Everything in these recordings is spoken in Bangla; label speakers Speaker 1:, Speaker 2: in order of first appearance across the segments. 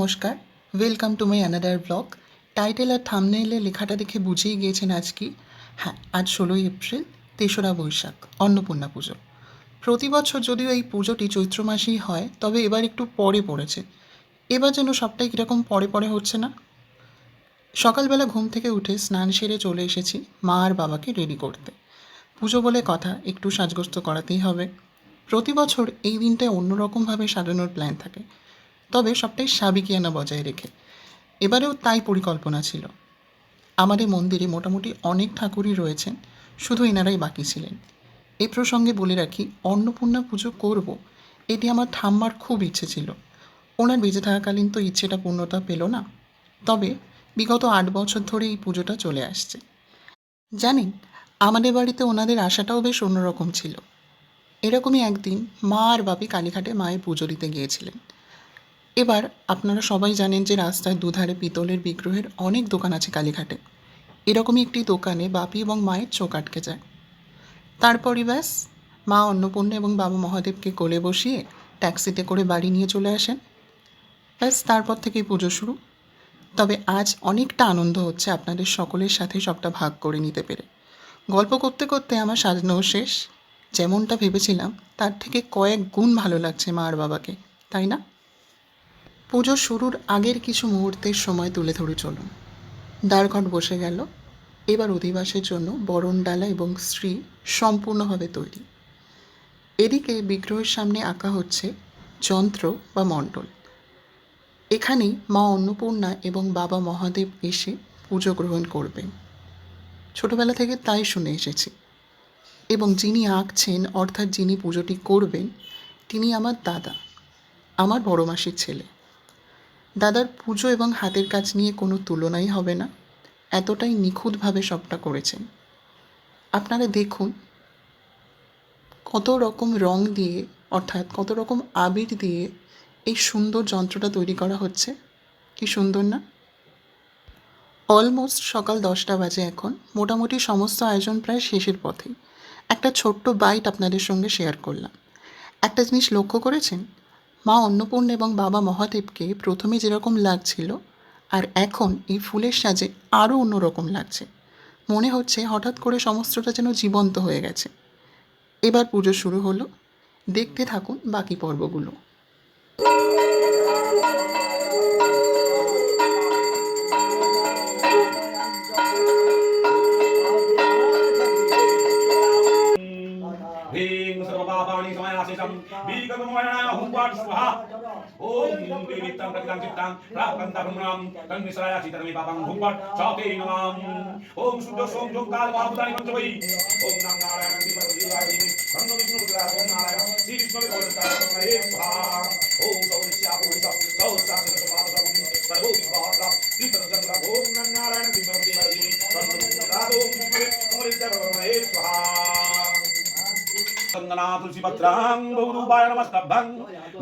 Speaker 1: নমস্কার। Welcome to my another blog title আর থামনেইলে লেখাটা দেখে বুঝেই গিয়েছেন আজ কি? হ্যাঁ আজ ষোলোই এপ্রিল, তেসরা বৈশাখ, অন্নপূর্ণা পুজো। প্রতি বছর যদিও এই পুজোটি চৈত্র মাসেই হয়, তবে এবার একটু পরে পড়েছে। এবার যেন সবটাই কীরকম পরে পরে হচ্ছে না? সকালবেলা ঘুম থেকে উঠে স্নান সেরে চলে এসেছি মা আর বাবাকে রেডি করতে। পুজো বলে কথা, একটু সাজগোস্ত করাতেই হবে। প্রতি বছর এই দিনটায় অন্যরকমভাবে সাজানোর প্ল্যান থাকে। তবে সবটাই সাবিকিয়ানা বজায় রেখে। এবারেও তাই পরিকল্পনা ছিল। আমাদের মন্দিরে মোটামুটি অনেক ঠাকুরই রয়েছেন, শুধু এনারাই বাকি ছিলেন। এই প্রসঙ্গে বলে রাখি, অন্নপূর্ণা পুজো করব এটি আমার ঠাম্মার খুব ইচ্ছে ছিল। ওনার বেঁচে থাকাকালীন তো ইচ্ছেটা পূর্ণতা পেল না। তবে বিগত আট বছর ধরে এই পুজোটা চলে আসছে। জানেন, আমাদের বাড়িতে ওনাদের আশাটাও বেশ অন্যরকম ছিল। এরকমই একদিন মা আর বাপি কালীঘাটে মায়ের পুজো দিতে গিয়েছিলেন। এবার আপনারা সবাই জানেন যে রাস্তার দুধারে পিতলের বিগ্রহের অনেক দোকান আছে কালীঘাটে। এরকমই একটি দোকানে বাপি এবং মায়ের চোখ আটকে যায়। তারপরই ব্যাস, মা অন্নপূর্ণা এবং বাবা মহাদেবকে কোলে বসিয়ে ট্যাক্সিতে করে বাড়ি নিয়ে চলে আসেন। ব্যাস, তারপর থেকেই পুজো শুরু। তবে আজ অনেকটা আনন্দ হচ্ছে আপনাদের সকলের সাথে সবটা ভাগ করে নিতে পেরে। গল্প করতে করতে আমার সাজানোও শেষ। যেমনটা ভেবেছিলাম, তার থেকে কয়েক গুণ ভালো লাগছে মা আর বাবাকে, তাই না? পুজো শুরুর আগের কিছু মুহূর্তের সময় তুলে ধরে, চলুন। দ্বারঘট বসে গেল। এবার অধিবাসের জন্য বরণডালা এবং স্ত্রী সম্পূর্ণভাবে তৈরি। এদিকে বিগ্রহের সামনে আঁকা হচ্ছে যন্ত্র বা মণ্ডল। এখানেই মা অন্নপূর্ণা এবং বাবা মহাদেব এসে পুজো গ্রহণ করবেন। ছোটবেলা থেকে তাই শুনে এসেছি। এবং যিনি আঁকছেন, অর্থাৎ যিনি পুজোটি করবেন, তিনি আমার দাদা, আমার বড় মাসির ছেলে। দাদার পুজো এবং হাতের কাজ নিয়ে কোনো তুলনাই হবে না। এতটাই নিখুঁতভাবে সবটা করেছেন। আপনারা দেখুন, কত রকম রং দিয়ে, অর্থাৎ কত রকম আবির দিয়ে এই সুন্দর যন্ত্রটা তৈরি করা হচ্ছে। কি সুন্দর না? অলমোস্ট সকাল দশটা বাজে এখন। মোটামুটি সমস্ত আয়োজন প্রায় শেষের পথে একটা ছোট্ট বাইট আপনাদের সঙ্গে শেয়ার করলাম। একটা জিনিস লক্ষ্য করেছেন? মা অন্নপূর্ণা এবং বাবা মহাদেবকে প্রথমে যেরকম লাগছিল, আর এখন এই ফুলের সাজে আরও অন্যরকম লাগছে। মনে হচ্ছে হঠাৎ করে সমস্তটা যেন জীবন্ত হয়ে গেছে। এবার পুজো শুরু হলো। দেখতে থাকুন বাকি পর্বগুলো।
Speaker 2: बीकगमवरणाय हुंवाट् स्वाहा ॐ देवीत्तं प्रतिकां चित्तां प्राप्तन्तभ्रमणां तन्निसराय चितरमि पापं हुंवाट् चाते नमाम् ॐ शुद्धो सोम जों काल महाभूतानि पञ्चवै ॐ नाम नारायणं दिवसदेवाय तन्नो विष्णु रुद्राय ॐ नारायण श्री विष्णु गोविन्दाय स्वाहा ॐ सौरिष्यापूरित सौस्रासुरपादसमुनि सर्वो विभागा श्रीपदचन्द्र ॐ नाम नारायणं दिवसदेवाय तन्नो विष्णु रुद्राय ॐ विष्णु गोविन्दाय स्वाहा चन्दना স্তম্ভায় নমস্তভ্যং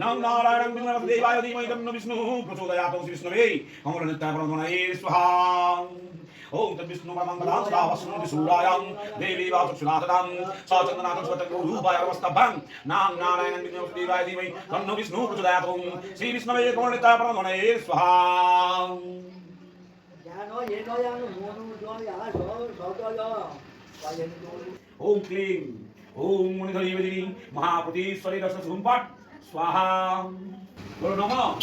Speaker 2: নং নারায়ণং বিষ্ণুদেবায় ধীমহি তন্ন বিষ্ণু প্রচোদয়াত শ্রী বিষ্ণুবে অমর নিত্যায় ব্রহ্মণায়ে স্বাহা ॐ तद्विष्णुपमङ्गलां सदा वसुमतिसूरायां देवी वासुक्षुनाथदां सा चन्दनाथं स्वचन्द्ररूपाय नमस्तभं नां नारायणं विष्णुदेवाय धीमहि तन्नो विष्णुः प्रचोदयात् ॐ श्रीविष्णवे प्रणिता प्रणये स्वाहा ॐ क्लीं ওম বেদিনী রস স্বাহা। বলো নমঃ।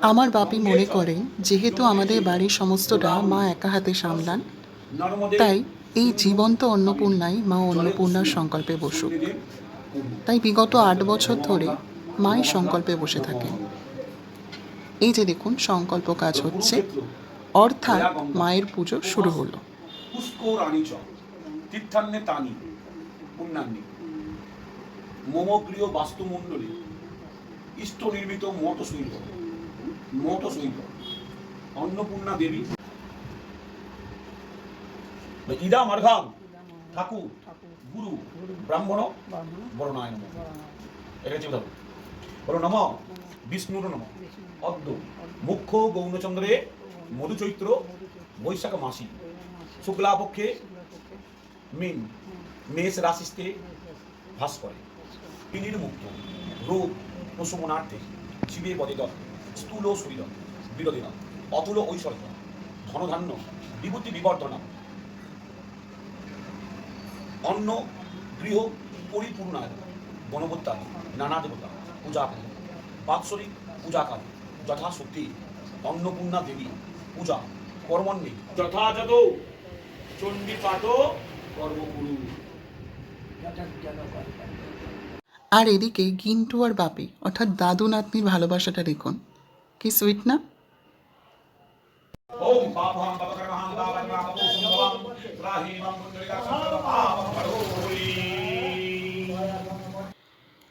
Speaker 1: আমার বাপি মনে করেন যেহেতু আমাদের বাড়ির সমস্তটা মা একা হাতে সামলান তাই এই জীবন্ত অন্নপূর্ণাই মা অন্নপূর্ণার সংকল্পে বসুক। তাই বিগত আট বছর ধরে মাই সংকল্পে বসে থাকে। এই যে দেখুন সংকল্প কাজ হচ্ছে। অর্থাৎ মায়ের পুজো শুরু হলো।
Speaker 2: পুণ্যান্নি মমপ্রিয় বাস্তুমণ্ডলী ইষ্ট নির্মিত মঠ শৈল মঠ শৈল অন্নপূর্ণা দেবী। ইদা মার্ঘাম। ঠাকুর। গুরু। ব্রাহ্মণ। বরণায় এটা করো বলো নম। বিষ্ণুর নম। অদ্য। মুখ্য গৌণচন্দ্রে মধুচৈত্র বৈশাখ মাসি শুক্লাপক্ষে মিন। মেষ রাশিতে ভাস করে। পিনির মুক্ত, রোগ প্রশমনার্থে শিবে বদিত স্থূল সুবিধ বিরোধীন অতুল ঐশ্বর্য, ধনধান্য, বিভূতি বিবর্ধনা। অন্ন, গৃহ পরিপূর্ণায় গণবত্তা নানা দেবতা, পূজা বাৎসরিক পূজা কালে, যথাশক্তি, অন্নপূর্ণা দেবী, পূজা কর্মণ্যে যথাযথ চণ্ডীপাঠ কর্মগুরু
Speaker 1: আর এদিকে গিন্টু আর বাপি অর্থাৎ দাদু নাতনির ভালোবাসাটা দেখুন। কি সুইট না?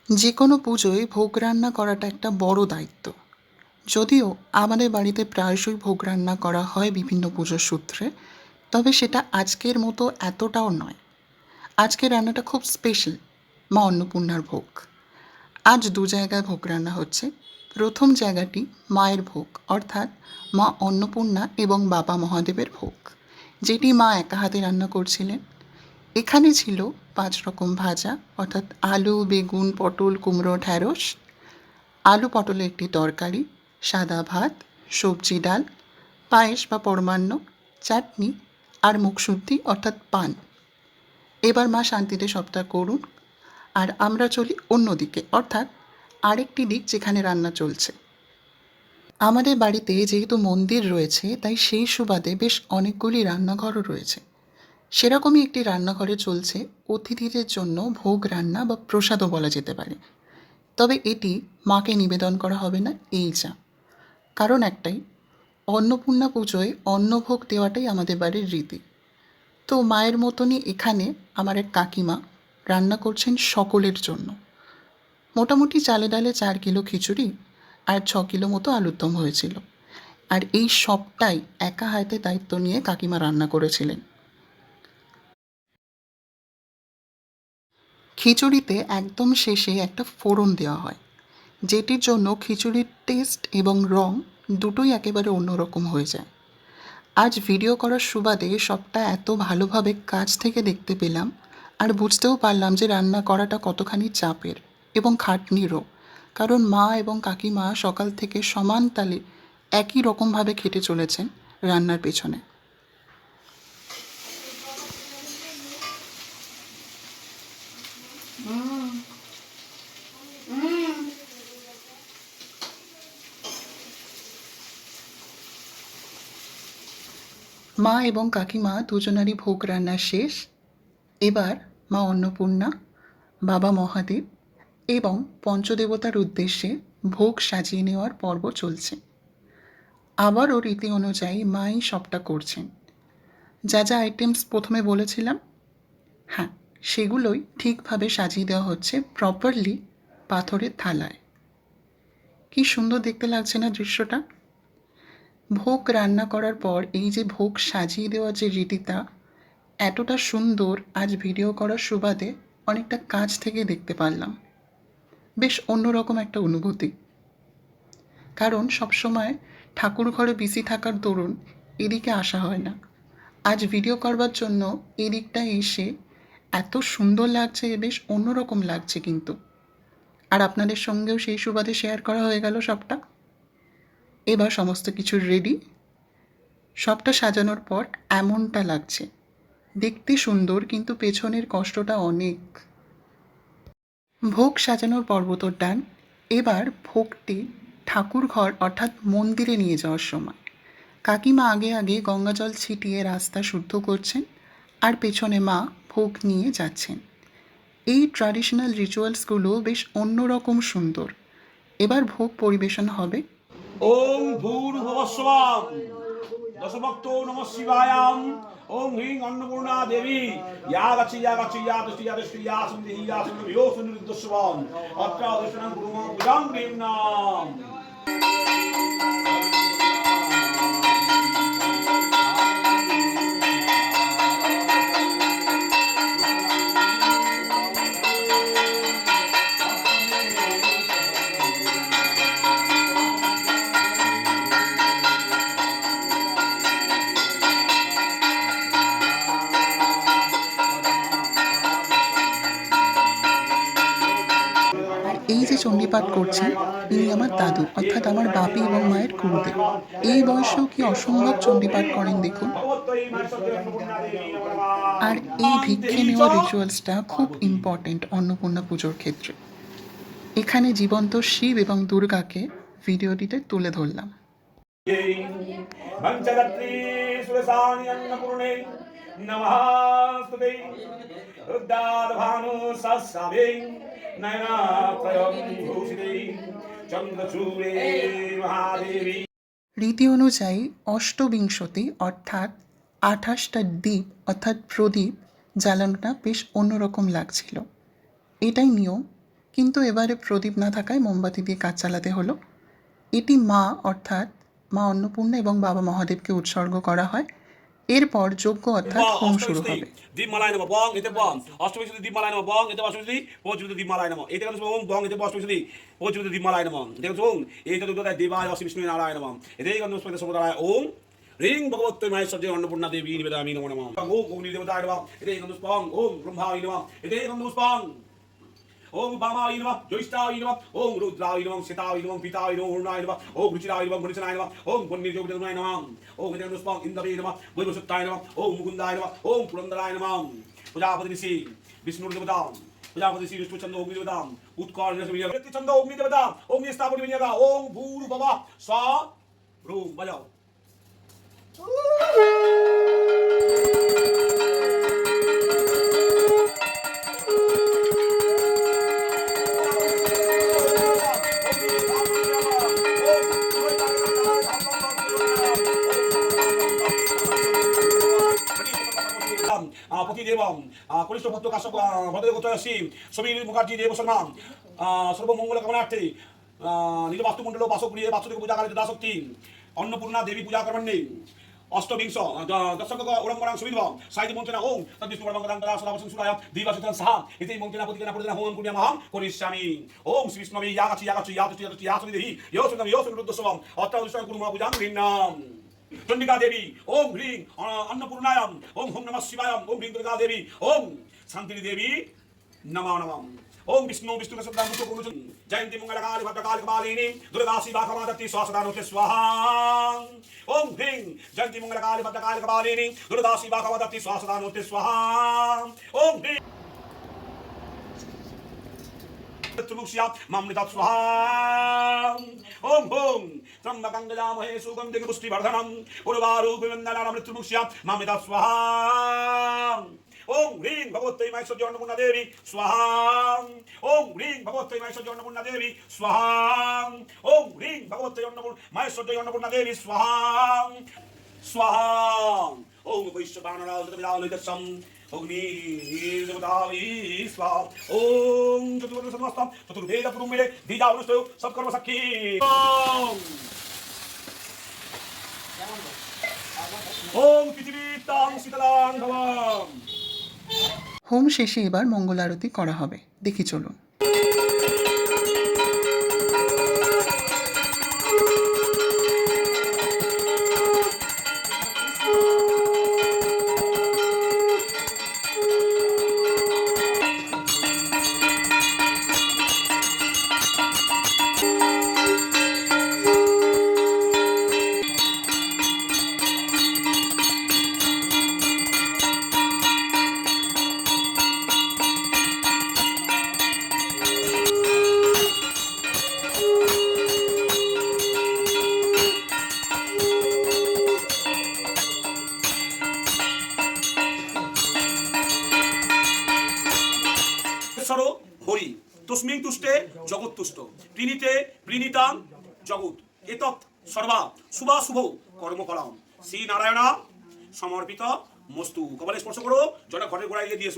Speaker 1: যে কোনো পুজোয় ভোগ রান্না করাটা একটা বড় দায়িত্ব। যদিও আমাদের বাড়িতে প্রায়শই ভোগ রান্না করা হয় বিভিন্ন পুজোর সূত্রে তবে সেটা আজকের মতো এতটাও নয়। আজকের রান্নাটা খুব স্পেশাল মা অন্নপূর্ণার ভোগ। আজ দু জায়গায় ভোগ রান্না হচ্ছে। প্রথম জায়গাটি মায়ের ভোগ, অর্থাৎ মা অন্নপূর্ণা এবং বাবা মহাদেবের ভোগ, যেটি মা একা হাতে রান্না করছিলেন। এখানে ছিল পাঁচ রকম ভাজা, অর্থাৎ আলু, বেগুন, পটল, কুমড়ো, ঢ্যাঁড়স। আলু পটলের একটি তরকারি, সাদা ভাত, সবজি ডাল, পায়েস বা পরমান্ন, চাটনি আর মুখশুদ্ধি, অর্থাৎ পান। এবার মা শান্তিতে সবটা করুন আর আমরা চলি অন্যদিকে অর্থাৎ আরেকটি দিক যেখানে রান্না চলছে। আমাদের বাড়িতে যেহেতু মন্দির রয়েছে, তাই সেই সুবাদে বেশ অনেকগুলি রান্নাঘরও রয়েছে। সেরকমই একটি রান্নাঘরে চলছে অতিথিদের জন্য ভোগ রান্না বা প্রসাদও বলা যেতে পারে। তবে এটি মাকে নিবেদন করা হবে না, এই যা। কারণ একটাই, অন্নপূর্ণা পুজোয় অন্নভোগ দেওয়াটাই আমাদের বাড়ির রীতি। তো মায়ের মতনই এখানে আমার এক কাকিমা রান্না করছেন সকলের জন্য। মোটামুটি চালে ডালে চার কিলো খিচুড়ি আর ছ কিলো মতো আলুর দম হয়েছিল। আর এই সবটাই একা হাতে দায়িত্ব নিয়ে কাকিমা রান্না করেছিলেন। খিচুড়িতে একদম শেষে একটা ফোড়ন দেওয়া হয়, যেটির জন্য খিচুড়ির টেস্ট এবং রং দুটোই একেবারে অন্যরকম হয়ে যায়। আজ ভিডিও করার সুবাদে সবটা এত ভালোভাবে কাছ থেকে দেখতে পেলাম আর বুঝতেও পারলাম যে রান্না করাটা কতখানি চাপের এবং খাটনিরও। কারণ মা এবং কাকিমা সকাল থেকে সমান তালে একই রকমভাবে খেটে চলেছেন রান্নার পেছনে। মা এবং কাকিমা দুজনারই ভোগ রান্না শেষ। এবার মা অন্নপূর্ণা, বাবা মহাদেব এবং পঞ্চদেবতার উদ্দেশ্যে ভোগ সাজিয়ে নেওয়ার পর্ব চলছে। আবারও রীতি অনুযায়ী মাই সবটা করছেন। যা যা আইটেমস প্রথমে বলেছিলাম হ্যাঁ সেগুলোই ঠিকভাবে সাজিয়ে দেওয়া হচ্ছে প্রপারলি পাথরের থালায়। কি সুন্দর দেখতে লাগছে না দৃশ্যটা? ভোগ রান্না করার পর এই যে ভোগ সাজিয়ে দেওয়ার যে রীতিটা, এতটা সুন্দর আজ ভিডিও করার সুবাদে অনেকটা কাছ থেকে দেখতে পারলাম। বেশ অন্যরকম একটা অনুভূতি। কারণ সবসময় ঠাকুর ঘরে বিসি থাকার দরুন এদিকে আসা হয় না। আজ ভিডিও করবার জন্য এদিকটা এসে এত সুন্দর লাগছে বেশ অন্যরকম লাগছে কিন্তু। আর আপনাদের সঙ্গেও সেই সুবাদে শেয়ার করা হয়ে গেল সবটা। এবার সমস্ত কিছু রেডি সবটা সাজানোর পর এমনটা লাগছে। দেখতে সুন্দর, কিন্তু পেছনের কষ্টটা অনেক। ভোগ সাজানোর পর্বতর ডান এবার ভোগটি ঠাকুর ঘর অর্থাৎ মন্দিরে নিয়ে যাওয়ার সময়। কাকিমা আগে আগে গঙ্গাজল ছিটিয়ে রাস্তা শুদ্ধ করছেন আর পেছনে মা ভোগ নিয়ে যাচ্ছেন। এই ট্র্যাডিশনাল রিচুয়ালসগুলো বেশ অন্যরকম সুন্দর। এবার ভোগ পরিবেশন হবে
Speaker 2: ওম ভূর্ভুবস্বম দশভক্ত নম শিবায়াম। ওম হিং অন্নপূর্ণা দেবী। ইয়া গচ্ছি ইয়া গচ্ছি ইয়া দৃষ্টি ইয়া দৃষ্টি ইয়া সুন্দি ইয়া সুন্দি ইয়ো সুনির্দস্বম অত্র দর্শনং কুর্ম গুজাম নাম।
Speaker 1: চণ্ডীপাঠ করছেন তিনি আমার দাদু, অর্থাৎ আমার বাপি এবং মায়ের গুরুদেব। এই বয়সেও কি অসম্ভব চণ্ডীপাঠ করেন দেখুন। আর এই ভিক্ষে নেওয়া রিচুয়ালসটা খুব ইম্পর্ট্যান্ট অন্নপূর্ণা পুজোর ক্ষেত্রে। এখানে জীবন্ত শিব এবং দুর্গাকে ভিডিওটিতে তুলে ধরলাম। রীতি অনুযায়ী অষ্টবিংশতি অর্থাৎ আঠাশটা দ্বীপ অর্থাৎ প্রদীপ জ্বালানোটা বেশ অন্যরকম লাগছিল। এটাই নিয়ম কিন্তু এবারে প্রদীপ না থাকায় মোমবাতি দিয়ে কাজ চালাতে হলো। এটি মা অর্থাৎ মা অন্নপূর্ণা এবং বাবা মহাদেবকে উৎসর্গ করা হয়। এরপর যজ্ঞ অর্থাৎ হোম শুরু হবে।
Speaker 2: দীপমালায় নম বং এতে বং। অষ্টমী শুধু দীপমালায় নম বং এতে অষ্টমী শুধু পঁচিশ দীপমালায় নম। এতে কেন ওম বং এতে অষ্টমী শুধু পঁচিশ দীপমালায় নম। দেখো ওম এই তো দুর্গা দেবায় অষ্টমী বিষ্ণু নারায়ণ নম। এতে কেন সমুদায় ওম রিং ভগবত মাহেশ্বর্য অন্নপূর্ণা দেবী নিবেদামি নমো নমঃ। ওম অগ্নি দেবতায় নমঃ। এতে কেন ওম ব্রহ্মায় নমঃ। এতে কেন ওম বামায় নমঃ জ্যৈষ্ঠায় নমঃ, ওম রুদ্রায় নমঃ শ্বেতায় নমঃ, পিতায় নমঃ, অরুণায় নমঃ, ওম রুচিরায় নমঃ গণেশনায় নমঃ, ওম বন্যযোগনায় নমঃ, ওম হিরণ্যস্পং ইন্দ্রবে নমঃ, বৈবসত্তায় নমঃ, ওম মুকুন্দায় নমঃ, ওম পুরন্দরায় নমঃ, প্রজাপতি ঋষি বিষ্ণুর দেবতাম, প্রজাপতি শ্রী বিষ্ণুচন্দ্র অগ্নি দেবতাম উৎকল চন্দ্র অগ্নি দেবতাম, অগ্নি স্থাপন বিনিয়োগা, ওম ভূর বাবা স রুম, বাজাও। কনিষ্ঠ ভক্ত কাশ্যপ ভদ্রগোচরসী সমীর মুখার্জি, দেব শর্মা সর্বমঙ্গল কামনার্থে নিজ বাস্তুমণ্ডল বাসগৃহে বাসুদেব পূজা কালে দাশক্তি অন্নপূর্ণা দেবী পূজা কর্মণ্যে, অষ্টবিংশ দর্শক ওরম্বরাং সুবিধম সাইদি মন্ত্রণা ওম তদ্বিষ্ণু পরমঙ্গলাং তদা সদাবসন সুরায় দিবাসুতং সাহা, ইতি মন্ত্রণা প্রতিদিনা প্রতিদিনা হোম কুর্যামহং করিষ্যামি। ওম শ্রী বিষ্ণবে ইয়াগাছি ইয়াগাছি ইয়াতুচি ইয়াতুচি ইয়াসুনি দেহি ইয়োসুন্দম ইয়োসুন রুদ্রসবম অত্যাদুষ্টাং কুর্মা পূজাং ভিন্নাম চণ্ডিকা দেবী, ওম হ্রিং অন্নপূর্ণায়াম, ওম হোম নমঃ শিবায়াম, ওম হ্রিং দুর্গা দেবী, ওম শান্তিনী দেবী নমো নমঃ। ওম বিষ্ণু বিষ্ণু সদাম মুখ গুরু জয়ন্তি মঙ্গল কালী ভদ্র কালী কপালিনী দুর্গা শিবা ক্ষমাদত্তি স্বাসদানোতে স্বাহা। ওম হ্রিং, জয়ন্তি মঙ্গল কালী ভদ্র কালী কপালিনী দুর্গা শিবা ক্ষমাদত্তি স্বাসদানোতে স্বাহা। ওম হ্রিং। মামৃতা স্বাহা ওম হোম ত্রম্বকং গজামহে সুগন্ধিং পুষ্টিবর্ধনম উর্বারূপিবন্দনানাম মৃত্যুমুক্ষ্যা মামৃতা স্বাহা ওম হ্রিং ভগবত্যৈ মাহেশ্বর্য অন্নপূর্ণা দেবী স্বাহা ওম হ্রিং ভগবত্যৈ মাহেশ্বর্য অন্নপূর্ণা দেবী স্বাহা ওম হ্রিং ভগবত্যৈ অন্নপূর্ণা মাহেশ্বর্য অন্নপূর্ণা দেবী স্বাহা স্বাহা ওম বৈশ্ববানরাজতবিদালয়দর্শম অগ্নির্দেবতাই স্বাহা শীতলাং ভবাম।
Speaker 1: হোম শেষে এবার মঙ্গল আরতি করা হবে। দেখি চলুন।
Speaker 2: তস্মিং তুষ্টে জগৎ তুষ্ট। প্রীণিতে প্রীণিতাং জগৎ। এতৎ সর্বা শুভা শুভ কর্ম করাম শ্রী নারায়ণা, সমর্পিত মস্তু। কপালে স্পর্শ করো জটা ঘরের গোড়ায় গিয়ে দিয়েছ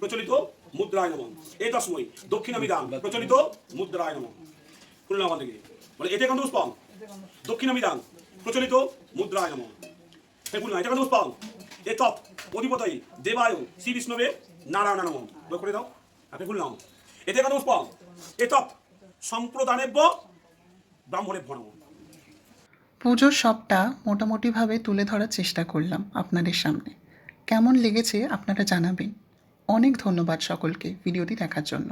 Speaker 2: প্রচলিত মুদ্রায় নম এতস্মৈ দক্ষিণামিদাং প্রচলিত মুদ্রায় নম শুনলাম আমার থেকে বলে, এতে দক্ষিণামিদাং প্রচলিত মুদ্রায় নম বললাম এটা কেন পুষ্পং এতৎ অধিপতই দেবায় শ্রী বিষ্ণবে নারায়ণ নম বলে করে দাও। আপনি বললাম এতে কেন পাও এতপ সম্প্রদানেব্য ব্রাহ্মণে ভরব
Speaker 1: পুজোর সবটা মোটামুটিভাবে তুলে ধরার চেষ্টা করলাম আপনাদের সামনে। কেমন লেগেছে আপনারা জানাবেন। অনেক ধন্যবাদ সকলকে ভিডিওটি দেখার জন্য।